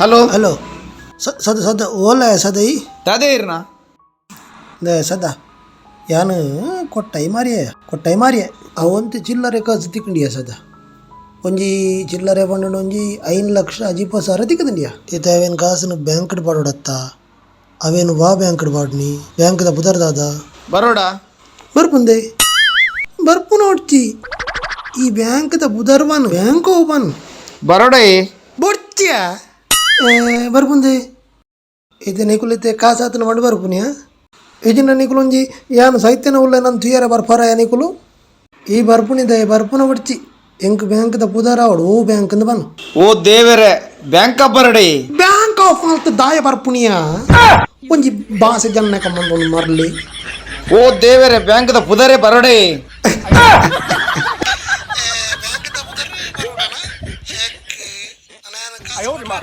Hello? Hello. ಸದ ಸದ ಓಲ ಸದೈ? The ಸದ. ಯಾನು ಕೊಟ್ಟೈ ಮಾರಿಯ? ಕೊಟ್ಟೈ ಮಾರಿಯ. ಅವಂತ ಚಿಲ್ಲರೆ ಕಾಸು ತಿಕ್ಕಂಡಿಯ ಸದ? ಒಂಜಿ ಚಿಲ್ಲರೆ ಪಂಡು ಒಂಜಿ ಐದು ಲಕ್ಷ ಅಜಿಪ ಸಾವಿರ ತಿಕ್ಕದಂಡಿಯ ಇತ ಅವೇನು ಕಾಸನ್ನು ಬ್ಯಾಂಕ್ಡ್ ಪಾಡೋಡತ್ತ ಅವೇನು ವಾ ಬ್ಯಾಂಕ್ಡ್ ಪಾಡ್ನಿ ಬ್ಯಾಂಕ್ದ ಬುದರ್ದಾದ ಬರೋಡಾ? ಬರ್ಪುಂದೆ. ಬರ್ಪು ನೋಡ್ಚಿ ಈ ಬ್ಯಾಂಕ್ದ ಬುಧರ್ವನ್ ಬ್ಯಾಂಕ್ ಓಪನ್ ಬರೋಡೇ. ಬೊಡ್ಚಿಯ ಬರ್ಪುಂದೆ ಇದು ನಿಕುಲಿತೆ ಕಾಸಾತನ ಮಾಡಿ ಬರ್ಪುನಿಯ ಇಜಿನ ನಿಕುಲೊಂಜಿ ಯಾನು ಸೈತ್ಯನ ಉಳ್ಳ ನನ್ನ ತುಯ್ಯರ ಬರ್ಪಾರ ನಿಕುಲು ಈ ಬರ್ಪುನಿದ ಬರ್ಪುನ ಬಡ್ಚಿ ಎಂಕ್ ಬ್ಯಾಂಕ್ದ ಬುಧರ ಅವಳು ಓ ಬ್ಯಾಂಕ್ ಅಂದ ಬನ್ ಓ ದೇವರೇ ಬ್ಯಾಂಕ ಬರಡೆ. ಬ್ಯಾಂಕ್ ಆಫ್ ಮಾಲ್ತ ದಾಯ ಬರ್ಪುನಿಯ ಒಂಜಿ ಬಾಸೆ ಜನ್ನ ಕಮ್ಮಂದು ಮರ್ಲಿ. ಓ ದೇವರೇ ಬ್ಯಾಂಕದ ಪುದರೆ ಬರಡೆ. 哎呦我的妈！